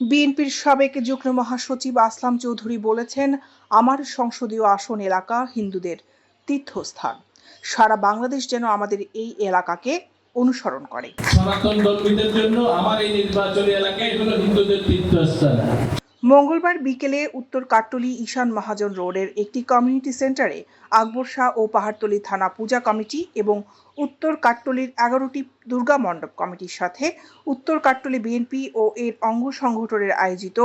বিএনপির সাবেক যুগ্ম মহাসচিব আসলাম চৌধুরী বলেছেন, আমার সংসদীয় আসন এলাকা হিন্দুদের তীর্থস্থান। সারা বাংলাদেশ যেন আমাদের এই এলাকাকে অনুসরণ করে। সনাতন ধর্মীদের জন্য আমার এই নির্বাচনী এলাকায় হলো হিন্দুদের তীর্থস্থান। মঙ্গলবার বিকেলে উত্তর কাট্টলি ঈশান মহাজন রোডের একটি কমিউনিটি সেন্টারে আকবর শাহ ও পাহাড়তলী থানা পূজা কমিটি এবং উত্তর কাট্টলির এগারোটি দুর্গা মণ্ডপ কমিটির সাথে উত্তর কাট্টলি বিএনপি ও এর অঙ্গ সংগঠনের আয়োজিত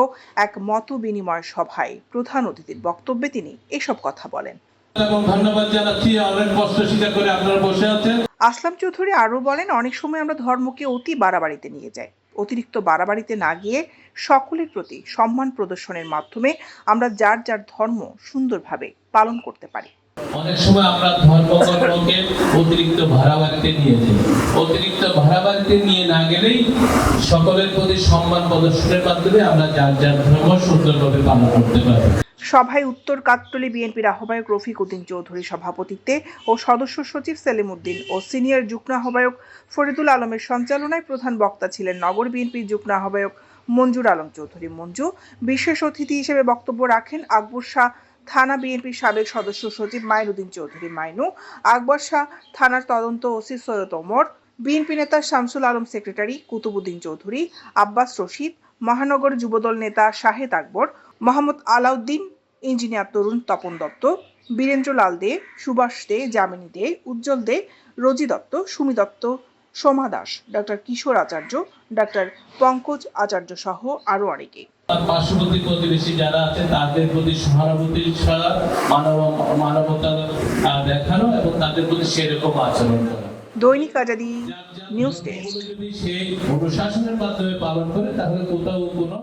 এক মত বিনিময় সভায় প্রধান অতিথির বক্তব্যে তিনি এসব কথা বলেন। এবং ধন্যবাদ জানাচ্ছি অনেক কষ্ট স্বীকার করে আপনারা বসে আছেন। আসলাম চৌধুরী আরও বলেন অনেক সময় আমরা ধর্মকে অতি বাড়াবাড়িতে নিয়ে যাই। অতিরিক্ত বাড়াবাড়িতে না গিয়ে সকলের প্রতি সম্মান প্রদর্শনের মাধ্যমে আমরা যার যার ধর্ম সুন্দরভাবে পালন করতে পারি। অনেক সময় আমরা ধর্মকর্মকে অতিরিক্ত ভাড়া বাড়িতে নিয়ে যাই। অতিরিক্ত ভাড়া বাড়িতে নিয়ে না গেলেই সকলের প্রতি সম্মান প্রদর্শনের মাধ্যমে আমরা যার যার ধর্ম সুন্দরভাবে পালন করতে পারব সভায় উত্তর কাত্তলি বিএনপির আহ্বায়ক রফিক উদ্দিন চৌধুরী সভাপতিত্বে ও সদস্য সচিব সেলিম উদ্দিন ও সিনিয়র যুগ্ম আহ্বায়ক ফরিদুল আলমের সঞ্চালনায় প্রধান বক্তা ছিলেন নগর বিএনপির যুগ্ম আহ্বায়ক মঞ্জুর আলম চৌধুরী। মঞ্জু বিশেষ অতিথি হিসেবে বক্তব্য রাখেন আকবর শাহ, থানা বিএনপির সাবেক সদস্য সচিব মাইনুদ্দিন চৌধুরী। মাইনু, আকবর শাহ, থানার তদন্ত ওসি সৈয়দ ওমর, বিএনপি নেতা শামসুল আলম সেক্রেটারি কুতুবুদ্দিন চৌধুরী, আব্বাস রশিদ মহানগর যুবদল নেতা Shahed Akbar, Mohammad Alauddin, engineer Tarun Tapan Dutta, Birendra Lal Dey, Subhash Dey, Jamini Dey, Ujjwal Dey, Rosy Dutta, Sumi Dutta, Soma Das doctor Kishore Acharya doctor Pankaj Acharya সহ আরও অনেকে। পার্শ্ববর্তী প্রতিবেশী যারা আছে তাদের প্রতি সহানুভূতি ছাড়া মানব মানবতা দেখানো এবং তাদের প্রতি সেরকম আচরণ করা। দৈনিক আজাদি নিউজ ডেস্ক। অনুশাসনের মাধ্যমে পালন করে তাহলে কোথাও কোনো